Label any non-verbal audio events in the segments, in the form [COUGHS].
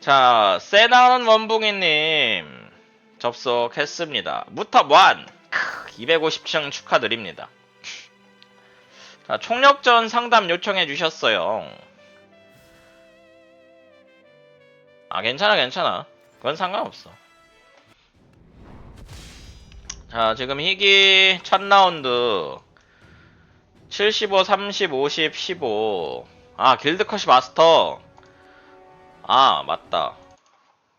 자, 세나는 원붕이님 접속했습니다. 무탑 1 250층 축하드립니다. 자, 총력전 상담 요청해 주셨어요. 아, 괜찮아, 괜찮아. 그건 상관없어. 자, 지금 희귀 첫 라운드 75, 30, 50, 15. 아, 길드컷이 마스터. 아, 맞다.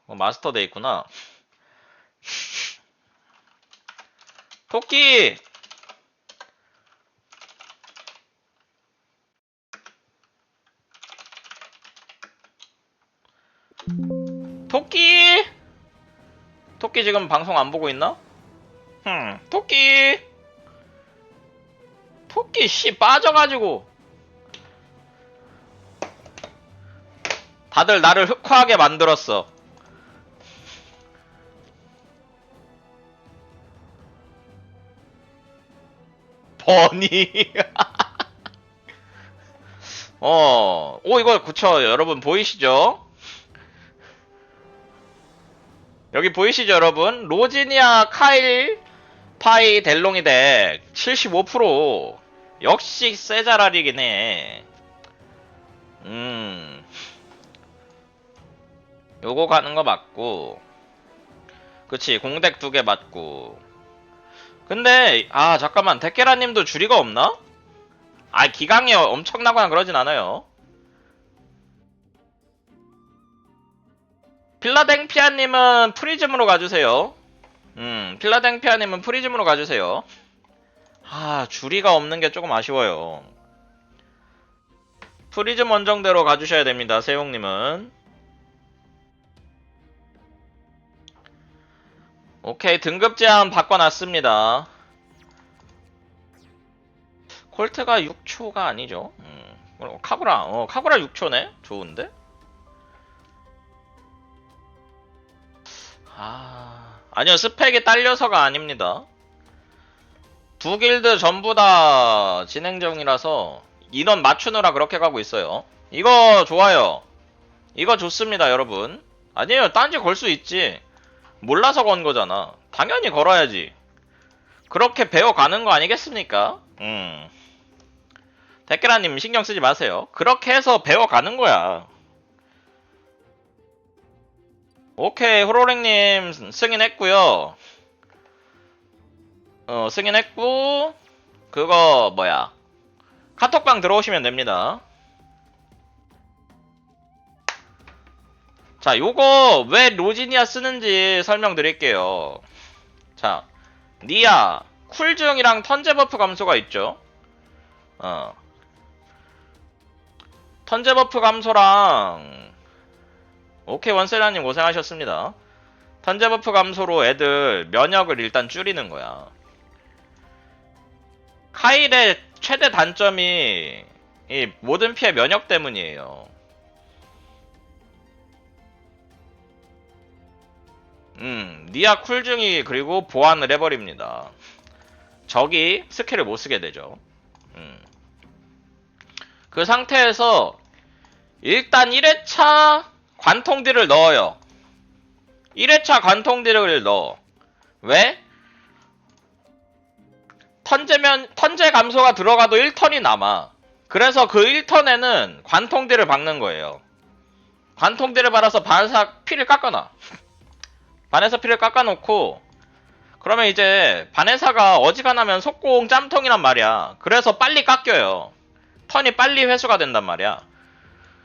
어, 마스터 돼 있구나. [LAUGHS] 토끼! 토끼! 토끼 지금 방송 안 보고 있나? 흠, 토끼! 토끼 씨 빠져가지고 다들 나를 흑화하게 만들었어. 버니. [LAUGHS] 어, 오 이거 그쵸 여러분 보이시죠? 여기 보이시죠 여러분? 로지니아 카일 파이 델롱이 덱 75% 역시 세자랄이긴 해. 음. 요거 가는 거 맞고. 그치, 공덱 두 개 맞고. 근데, 아, 잠깐만, 데케라님도 줄이가 없나? 아, 기강이 엄청나거나 그러진 않아요. 필라댕피아님은 프리즘으로 가주세요. 음, 필라댕피아님은 프리즘으로 가주세요. 아, 줄이가 없는 게 조금 아쉬워요. 프리즘 원정대로 가주셔야 됩니다, 세용님은. 오케이, 등급 제한 바꿔놨습니다. 콜트가 6초가 아니죠. 음, 카구라, 어, 카구라 6초네? 좋은데? 아, 아니요, 스펙이 딸려서가 아닙니다. 두 길드 전부 다 진행 중이라서 인원 맞추느라 그렇게 가고 있어요. 이거 좋아요. 이거 좋습니다, 여러분. 아니에요, 딴지 걸 수 있지. 몰라서 건 거잖아. 당연히 걸어야지. 그렇게 배워가는 거 아니겠습니까? 음. 댓글아님 신경 쓰지 마세요. 그렇게 해서 배워가는 거야. 오케이, 호로랭님 승인했고요. 어, 승인했고, 그거, 뭐야. 카톡방 들어오시면 됩니다. 자, 요거 왜 로지니아 쓰는지 설명드릴게요. 자, 니아, 쿨 증이랑 턴제 버프 감소가 있죠. 어. 턴제 버프 감소랑 오케이 원세라님 고생하셨습니다. 턴제 버프 감소로 애들 면역을 일단 줄이는 거야. 카일의 최대 단점이 이 모든 피해 면역 때문이에요. 음, 니아 쿨중이 그리고 보완을 해버립니다. 적이 스킬을 못 쓰게 되죠. 음. 그 상태에서 일단 1회차 관통딜을 넣어요. 1회차 관통딜을 넣어. 왜? 턴제면, 턴제 감소가 들어가도 1턴이 남아. 그래서 그 1턴에는 관통딜을 박는 거예요. 관통딜을 받아서 반사 피를 깎아놔. 반에서 피를 깎아놓고 그러면 이제 반에사가 어지간하면 속공 짬통이란 말이야. 그래서 빨리 깎여요. 턴이 빨리 회수가 된단 말이야.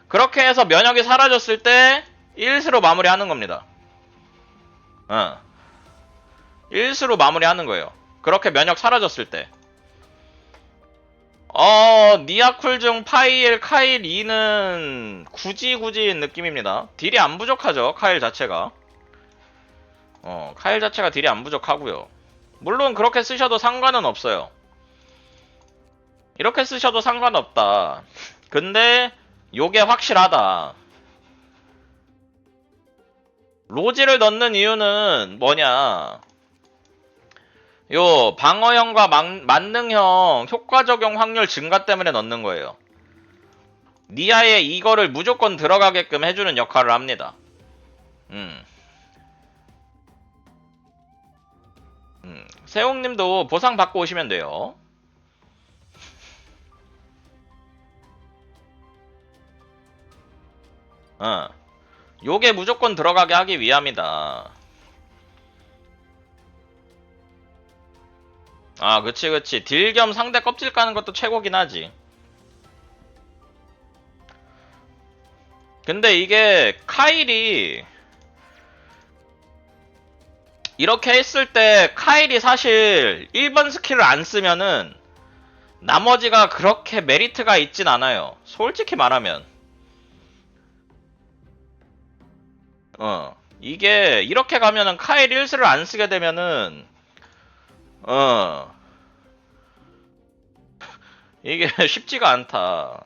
그렇게 해서 면역이 사라졌을 때 1스로 마무리하는 겁니다. 어. 1스로 마무리하는 거예요. 그렇게 면역 사라졌을 때. 어, 니아쿨 중 파일, 카일 2는 굳이 굳이 느낌입니다. 딜이 안 부족하죠, 카일 자체가. 어, 카일 자체가 딜이 안 부족하고요. 물론 그렇게 쓰셔도 상관은 없어요. 이렇게 쓰셔도 상관없다. 근데 요게 확실하다. 로지를 넣는 이유는 뭐냐? 요 방어형과 만, 만능형 효과 적용 확률 증가 때문에 넣는 거예요. 니아에 이거를 무조건 들어가게끔 해주는 역할을 합니다. 음. 음. 세웅님도 보상 받고 오시면 돼요. 어. 요게 무조건 들어가게 하기 위함이다. 아, 그치, 그치. 딜 겸 상대 껍질 까는 것도 최고긴 하지. 근데 이게 카일이 이렇게 했을 때 카일이 사실 1번 스킬을 안 쓰면은 나머지가 그렇게 메리트가 있진 않아요. 솔직히 말하면. 어. 이게 이렇게 가면은 카일 1스를 안 쓰게 되면은 어. 이게 [LAUGHS] 쉽지가 않다.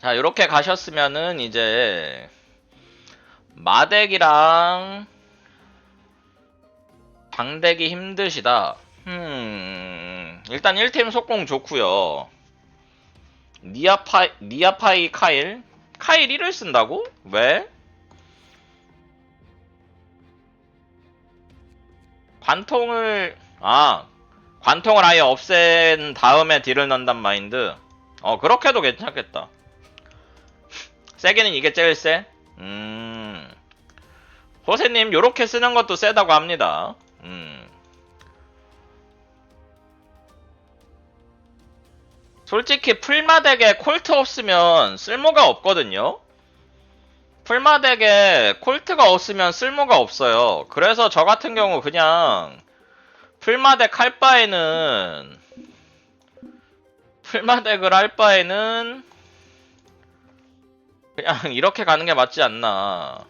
자, 이렇게 가셨으면은 이제 마덱이랑 방대기 힘드시다. 음, 일단 1팀 속공 좋고요. 니아파이 니아파이 카일 카일 1을 쓴다고? 왜? 관통을 아 관통을 아예 없앤 다음에 딜을 넣는단 마인드. 어 그렇게도 괜찮겠다. 세게는 이게 제일 세? 음. 호세님, 요렇게 쓰는 것도 세다고 합니다. 음. 솔직히 풀마덱에 콜트 없으면 쓸모가 없거든요? 풀마덱에 콜트가 없으면 쓸모가 없어요. 그래서 저 같은 경우 그냥 풀마덱 할 바에는 풀마덱을 할 바에는 그냥 이렇게 가는 게 맞지 않나.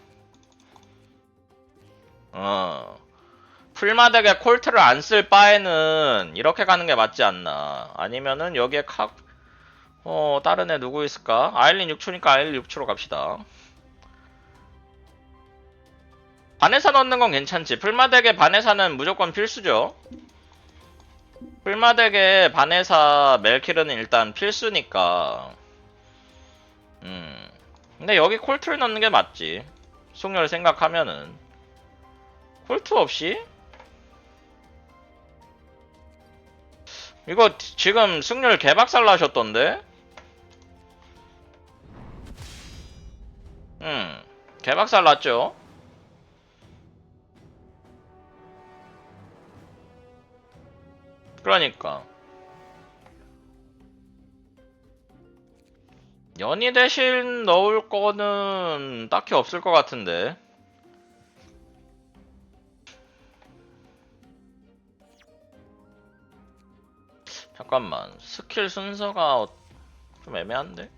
어. 풀마덱에 콜트를 안 쓸 바에는 이렇게 가는 게 맞지 않나. 아니면은 여기에 카, 어, 다른 애 누구 있을까? 아일린 6초니까 아일린 6초로 갑시다. 반에사 넣는 건 괜찮지. 풀마덱에 반에사는 무조건 필수죠. 풀마덱에 반에사 멜키르는 일단 필수니까. 음. 근데 여기 콜트를 넣는 게 맞지. 속렬 생각하면은. 콜트 없이? 이거 지금 승률 개박살 나셨던데? 음, 개박살 났죠? 그러니까. 연이 대신 넣을 거는 딱히 없을 것 같은데. 잠깐만. 스킬 순서가 좀 애매한데?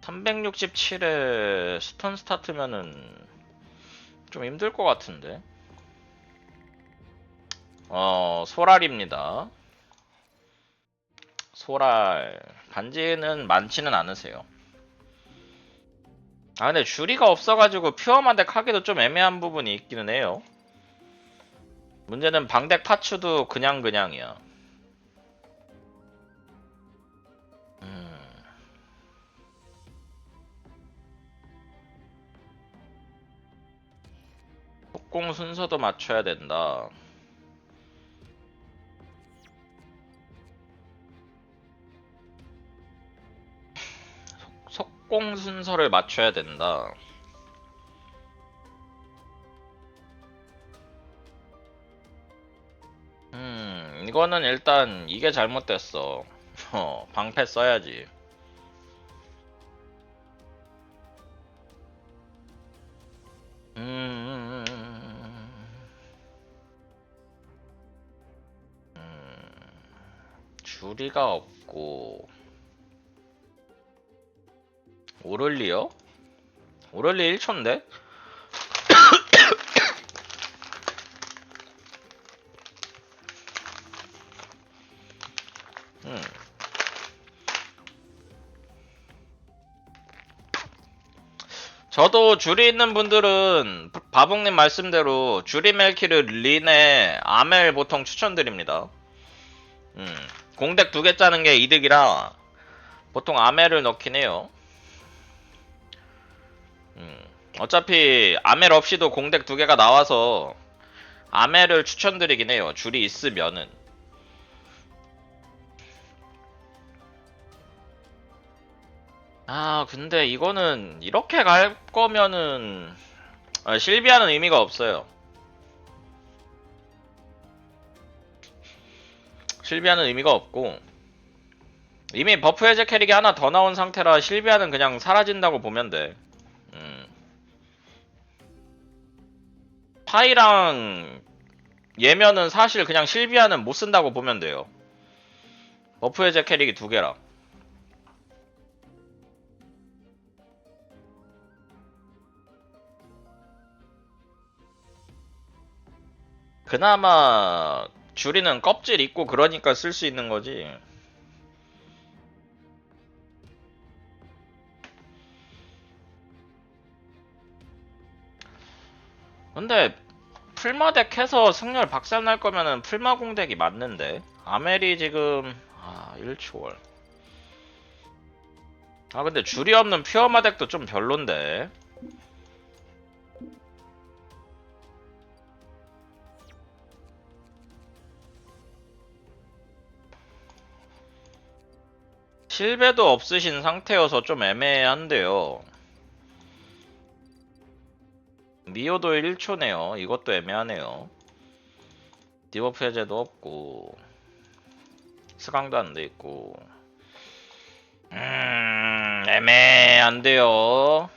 367에 스턴 스타트면은 좀 힘들 것 같은데? 어, 소랄입니다. 소랄. 반지는 많지는 않으세요. 아, 근데 주리가 없어가지고 퓨어마덱 하기도 좀 애매한 부분이 있기는 해요. 문제는 방덱 파츠도 그냥 그냥이야. 음. 속공 순서도 맞춰야 된다. 속공 순서를 맞춰야 된다. 음, 이거는 일단 이게 잘못됐어. [LAUGHS] 어, 방패 써야지. 음, 음, 줄이가 없고 오를리요? 오를리 1초인데? 저도 줄이 있는 분들은 바봉님 말씀대로 줄이 멜키르 린에 아멜 보통 추천드립니다. 음. 공덱 두 개 짜는 게 이득이라 보통 아멜을 넣긴 해요. 음, 어차피 아멜 없이도 공덱 두 개가 나와서 아멜을 추천드리긴 해요. 줄이 있으면은. 아, 근데 이거는 이렇게 갈 거면은 아, 실비아는 의미가 없어요. 실비아는 의미가 없고 이미 버프 해제 캐릭이 하나 더 나온 상태라 실비아는 그냥 사라진다고 보면 돼. 음. 파이랑 얘면은 사실 그냥 실비아는 못 쓴다고 보면 돼요. 버프 해제 캐릭이 두 개라. 그나마 줄이는 껍질 있고 그러니까 쓸 수 있는 거지. 근데 풀마덱 해서 승률 박살날 거면은 풀마 공덱이 맞는데. 아멜이 지금 아 1초월. 아 근데 줄이 없는 퓨어마덱도 좀 별론데 실배도 없으신 상태여서 좀 애매한데요 미오도 1초네요. 이것도 애매하네요. 디버프 해제도 없고 스강도 안 돼 있고 음 애매한데요.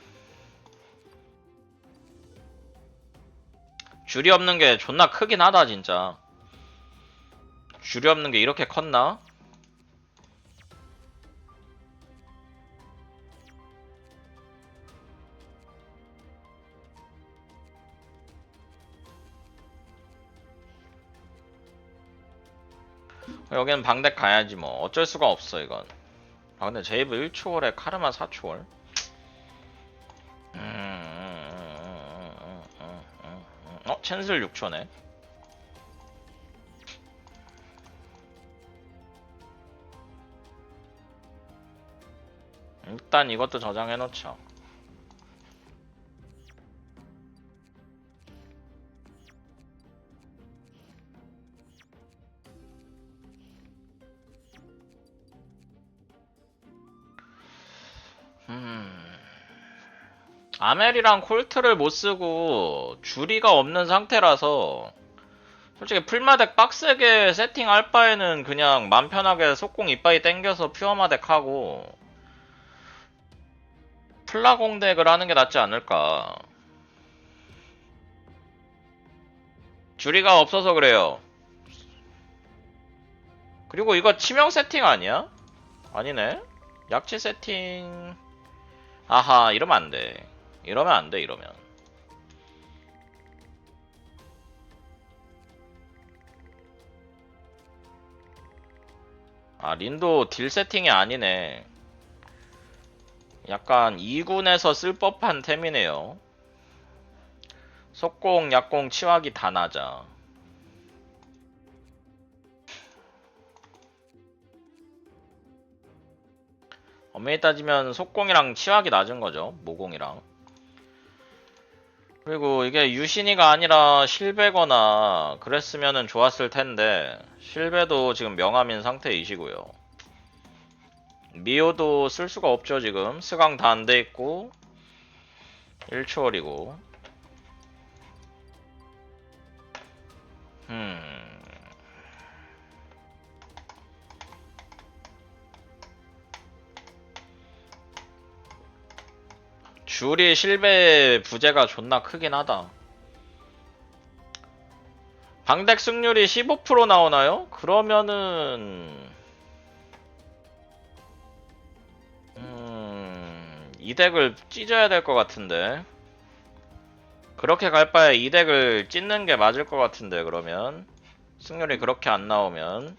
줄이 없는 게 존나 크긴 하다 진짜. 줄이 없는 게 이렇게 컸나? 여기는 방덱 가야지 뭐. 어쩔 수가 없어 이건. 아 근데 제이브 1초월에 카르마 4초월? 음, 음, 음, 어? 챈슬 6초네. 일단 이것도 저장해 놓죠 음. 아멜이랑 콜트를 못 쓰고 주리가 없는 상태라서 솔직히 풀마덱 빡세게 세팅할 바에는 그냥 맘 편하게 속공 이빠이 땡겨서 퓨어마덱 하고 플라공덱을 하는 게 낫지 않을까 주리가 없어서 그래요 그리고 이거 치명 세팅 아니야? 아니네 약체 세팅 아하 이러면 안 돼. 이러면 안 돼 이러면. 아 린도 딜 세팅이 아니네. 약간 2군에서 쓸 법한 템이네요. 속공, 약공, 치화기 다 낮아 엄밀히 따지면 속공이랑 치확이 낮은 거죠. 모공이랑. 그리고 이게 유신이가 아니라 실베거나 그랬으면은 좋았을 텐데 실베도 지금 명함인 상태이시고요. 미오도 쓸 수가 없죠 지금 스강 다 안 돼 있고 1초월이고 음 줄이 실베 부재가 존나 크긴 하다. 방덱 승률이 15% 나오나요? 그러면은 음... 이 덱을 찢어야 될 것 같은데 그렇게 갈 바에 이 덱을 찢는 게 맞을 것 같은데 그러면 승률이 그렇게 안 나오면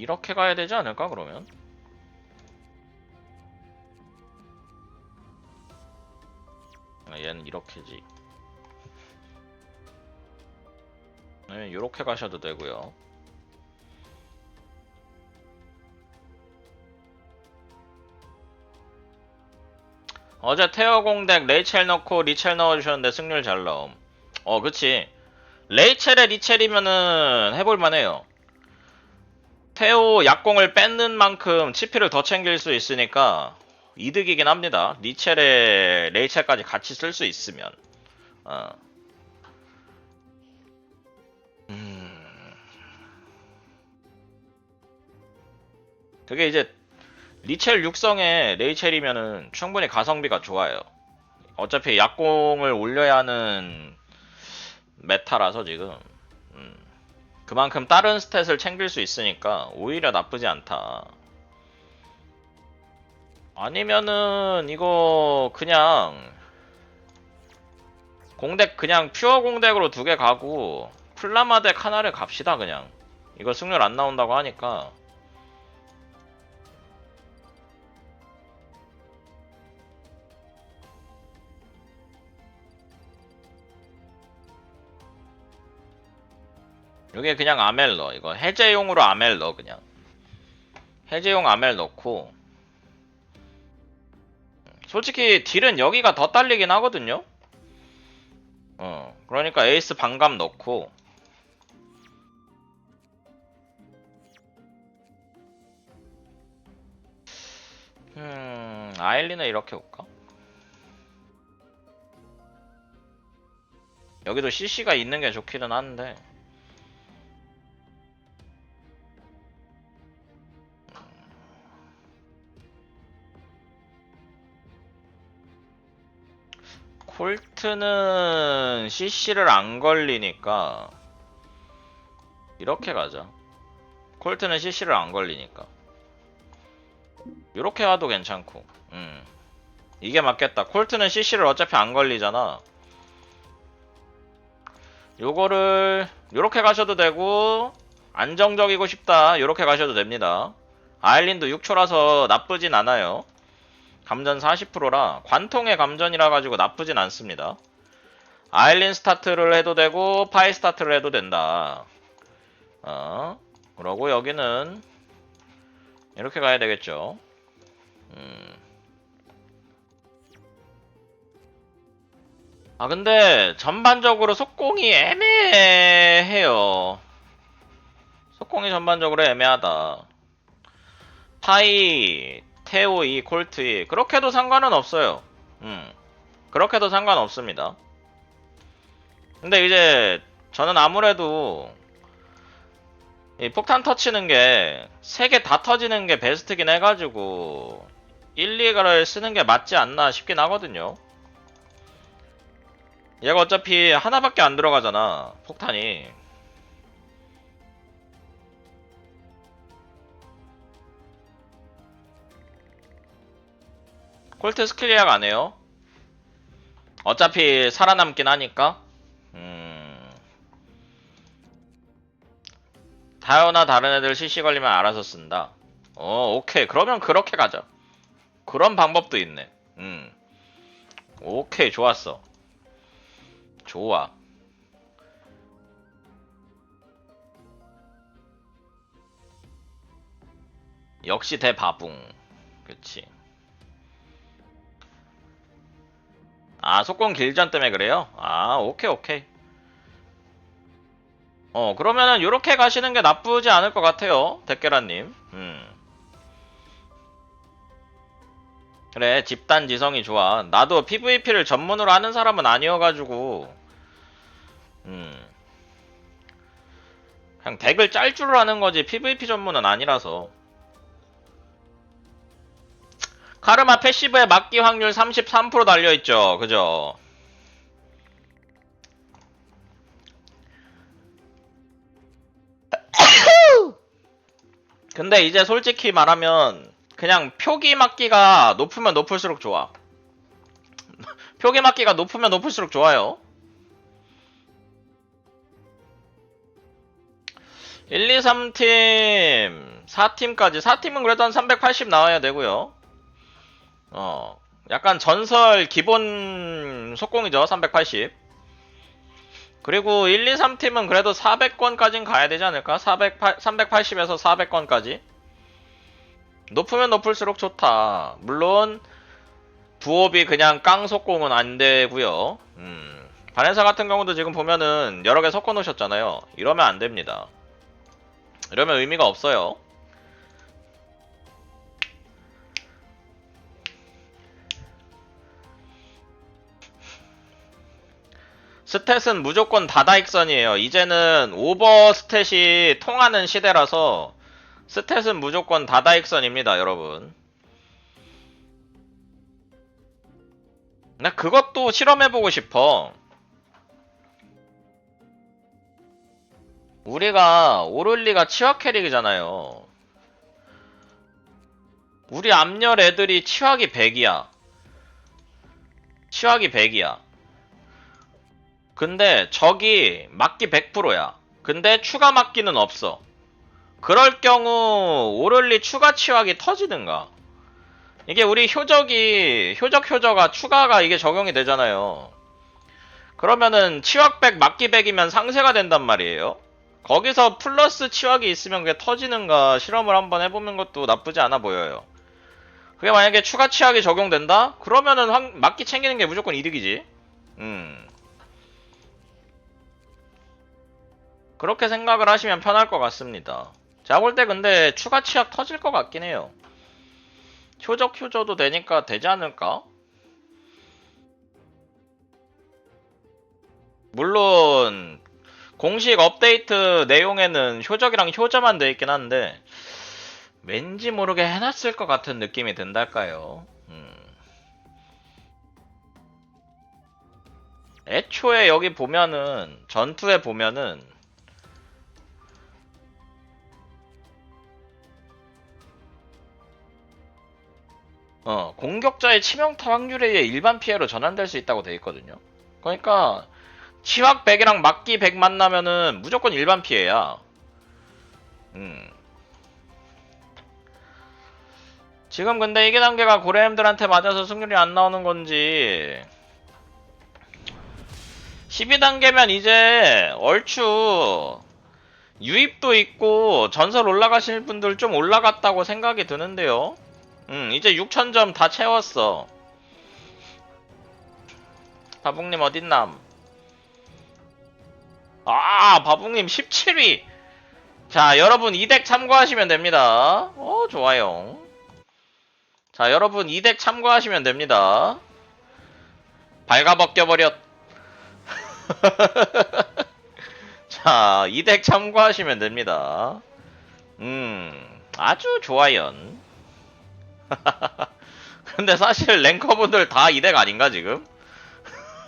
이렇게 가야 되지 않을까 그러면? 아, 얘는 이렇게지. 네, 이렇게 가셔도 되고요. 어제 테어 공덱 레이첼 넣고 리첼 넣어주셨는데 승률 잘 나옴. 어, 그치. 레이첼에 리첼이면은 해볼만해요. 테오 약공을 뺏는 만큼 치피를 더 챙길 수 있으니까 이득이긴 합니다. 리첼에 레이첼까지 같이 쓸 수 있으면. 어. 음. 그게 이제 리첼 육성에 레이첼이면은 충분히 가성비가 좋아요. 어차피 약공을 올려야 하는 메타라서 지금 음, 그만큼 다른 스탯을 챙길 수 있으니까 오히려 나쁘지 않다. 아니면은 이거 그냥 공덱 그냥 퓨어 공덱으로 두 개 가고 플라마 덱 하나를 갑시다 그냥 이거 승률 안 나온다고 하니까 이게 그냥 아멜 넣어. 이거 해제용으로 아멜 넣어 그냥. 해제용 아멜 넣고 솔직히 딜은 여기가 더 딸리긴 하거든요. 어, 그러니까 에이스 반감 넣고 음, 아일리는 이렇게 올까? 여기도 CC가 있는 게 좋기는 한데 콜트는 CC를 안 걸리니까 이렇게 가자. 콜트는 CC를 안 걸리니까 이렇게 가도 괜찮고. 음. 이게 맞겠다. 콜트는 CC를 어차피 안 걸리잖아. 요거를 요렇게 가셔도 되고 안정적이고 싶다. 요렇게 가셔도 됩니다. 아일린도 6초라서 나쁘진 않아요. 감전 40%라 관통의 감전이라 가지고 나쁘진 않습니다. 아일린 스타트를 해도 되고 파이 스타트를 해도 된다. 어, 그러고 여기는 이렇게 가야 되겠죠. 음. 아 근데 전반적으로 속공이 애매해요. 속공이 전반적으로 애매하다. 파이 테오 이 콜트 이 그렇게도 상관은 없어요. 음. 그렇게도 상관없습니다. 근데 이제 저는 아무래도 이 폭탄 터치는 게 세 개 다 터지는 게 베스트긴 해가지고 1, 2가를 쓰는 게 맞지 않나 싶긴 하거든요. 얘가 어차피 하나밖에 안 들어가잖아 폭탄이 콜트 스킬 예약 안 해요. 어차피 살아남긴 하니까. 음. 다요나 다른 애들 CC 걸리면 알아서 쓴다. 어, 오케이. 그러면 그렇게 가자. 그런 방법도 있네. 음. 오케이, 좋았어. 좋아. 역시 대바붕. 그치. 아, 속공 길전 때문에 그래요? 아, 오케이, 오케이. 어, 그러면은 요렇게 가시는 게 나쁘지 않을 것 같아요. 댓계라님. 음. 그래, 집단 지성이 좋아. 나도 PVP를 전문으로 하는 사람은 아니어가지고, 음. 그냥 덱을 짤 줄 아는 거지, PVP 전문은 아니라서. 카르마 패시브의 맞기 확률 33% 달려있죠. 그죠? [COUGHS] 근데 이제 솔직히 말하면 그냥 표기 맞기가 높으면 높을수록 좋아. [LAUGHS] 표기 맞기가 높으면 높을수록 좋아요. 1, 2, 3팀 4팀까지 4팀은 그래도 한 380 나와야 되고요. 어, 약간 전설 기본 속공이죠. 380. 그리고 1, 2, 3팀은 그래도 400권까진 가야 되지 않을까? 408, 380에서 400권까지. 높으면 높을수록 좋다. 물론 부업이 그냥 깡 속공은 안 되고요. 음. 바렌사 같은 경우도 지금 보면은 여러 개 섞어 놓으셨잖아요. 이러면 안 됩니다. 이러면 의미가 없어요. 스탯은 무조건 다다익선이에요. 이제는 오버 스탯이 통하는 시대라서 스탯은 무조건 다다익선입니다, 여러분. 나 그것도 실험해보고 싶어. 우리가 오를리가 치화 캐릭이잖아요. 우리 앞열 애들이 치화기 100이야. 치화기 100이야. 근데 적이 막기 100%야. 근데 추가 막기는 없어. 그럴 경우 오를리 추가 치화기 터지든가. 이게 우리 효적이 효적 효저가 추가가 이게 적용이 되잖아요. 그러면은 치확백 막기 100이면 상세가 된단 말이에요. 거기서 플러스 치확이 있으면 그게 터지는가 실험을 한번 해보는 것도 나쁘지 않아 보여요. 그게 만약에 추가 치확이 적용된다? 그러면은 확- 막기 챙기는 게 무조건 이득이지. 음. 그렇게 생각을 하시면 편할 것 같습니다. 제가 볼 때 근데 추가 치약 터질 것 같긴 해요. 효적 효저도 되니까 되지 않을까? 물론 공식 업데이트 내용에는 효적이랑 효저만 돼 있긴 한데 왠지 모르게 해놨을 것 같은 느낌이 든달까요? 음. 애초에 여기 보면은 전투에 보면은 어, 공격자의 치명타 확률에 의해 일반 피해로 전환될 수 있다고 돼 있거든요. 그러니까 치확 100이랑 막기 100 만나면은 무조건 일반 피해야. 음. 지금 근데 이게 단계가 고래엠들한테 맞아서 승률이 안 나오는 건지 12단계면 이제 얼추 유입도 있고 전설 올라가실 분들 좀 올라갔다고 생각이 드는데요. 응, 이제 6,000점 다 채웠어. 바북님 어딨남? 아, 바북님 17위! 자, 여러분 이 덱 참고하시면 됩니다. 어, 좋아요. 자, 여러분 이 덱 참고하시면 됩니다. 발가벗겨버렸. [LAUGHS] 자, 이 덱 참고하시면 됩니다. 음, 아주 좋아요. [LAUGHS] 근데 사실 랭커분들 다 이덱 아닌가 지금?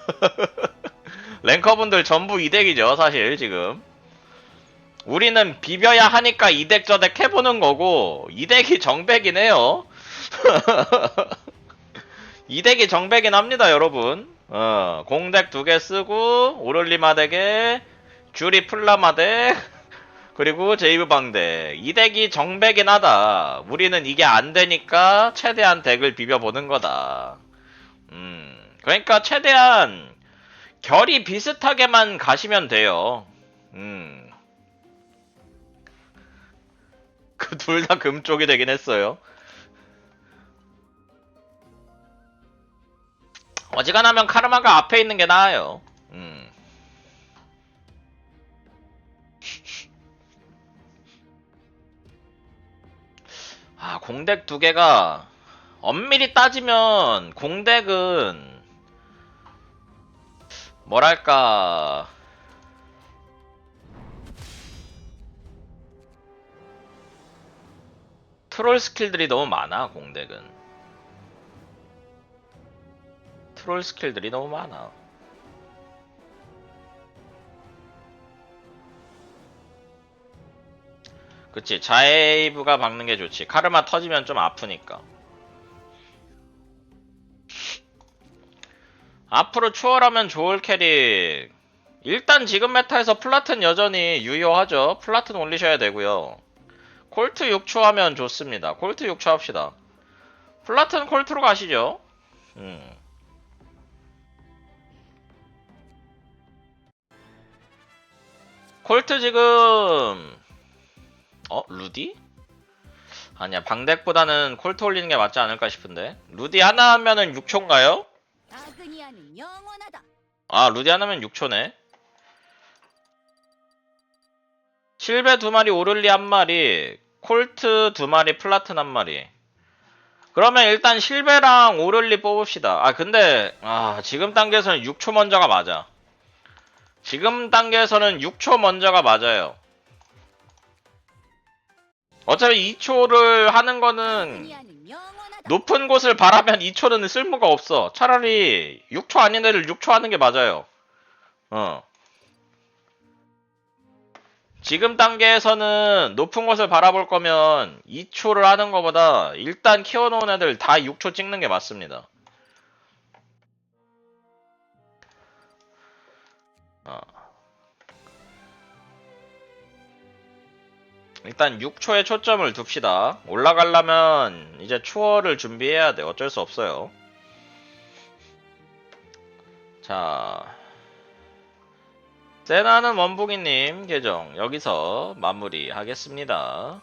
[LAUGHS] 랭커분들 전부 이덱이죠 사실 지금. 우리는 비벼야 하니까 이덱 저덱 해보는 거고 이덱이 정백이긴 해요. [LAUGHS] 이덱이 정백이긴 합니다 여러분. 어, 공덱 두 개 쓰고 오를리마 덱에 주리 플라마 덱 그리고 제이브 방대. 이 덱이 정배긴 하다. 우리는 이게 안 되니까 최대한 덱을 비벼보는 거다. 음 그러니까 최대한 결이 비슷하게만 가시면 돼요. 음그 [LAUGHS] 그둘다 금쪽이 되긴 했어요. 어지간하면 카르마가 앞에 있는 게 나아요 공덱 두 개가 엄밀히 따지면 공덱은 뭐랄까? 트롤 스킬들이 너무 많아 공덱은. 트롤 스킬들이 너무 많아 그치 자이브가 박는 게 좋지 카르마 터지면 좀 아프니까 앞으로 추월하면 좋을 캐릭 일단 지금 메타에서 플라튼 여전히 유효하죠 플라튼 올리셔야 되고요 콜트 6초 하면 좋습니다. 콜트 6초 합시다. 플라튼 콜트로 가시죠. 음. 콜트 지금 어? 루디? 아니야 방덱보다는 콜트 올리는 게 맞지 않을까 싶은데. 루디 하나 하면은 6초인가요? 아그니아는 영원하다. 아 루디 하나면 6초네. 실베 두 마리 오를리 한 마리 콜트 두 마리 플라튼 한 마리. 그러면 일단 실베랑 오를리 뽑읍시다. 아 근데 아 지금 단계에서는 6초 먼저가 맞아. 지금 단계에서는 6초 먼저가 맞아요 어차피 2초를 하는 거는. 높은 곳을 바라면 2초는 쓸모가 없어. 차라리 6초 아닌 애를 6초 하는 게 맞아요. 어. 지금 단계에서는 높은 곳을 바라볼 거면 2초를 하는 것보다 일단 키워놓은 애들 다 6초 찍는 게 맞습니다. 어. 일단 6초에 초점을 둡시다. 올라가려면 이제 추월을 준비해야 돼. 어쩔 수 없어요. 자. 세나는 원복이님 계정 여기서 마무리하겠습니다.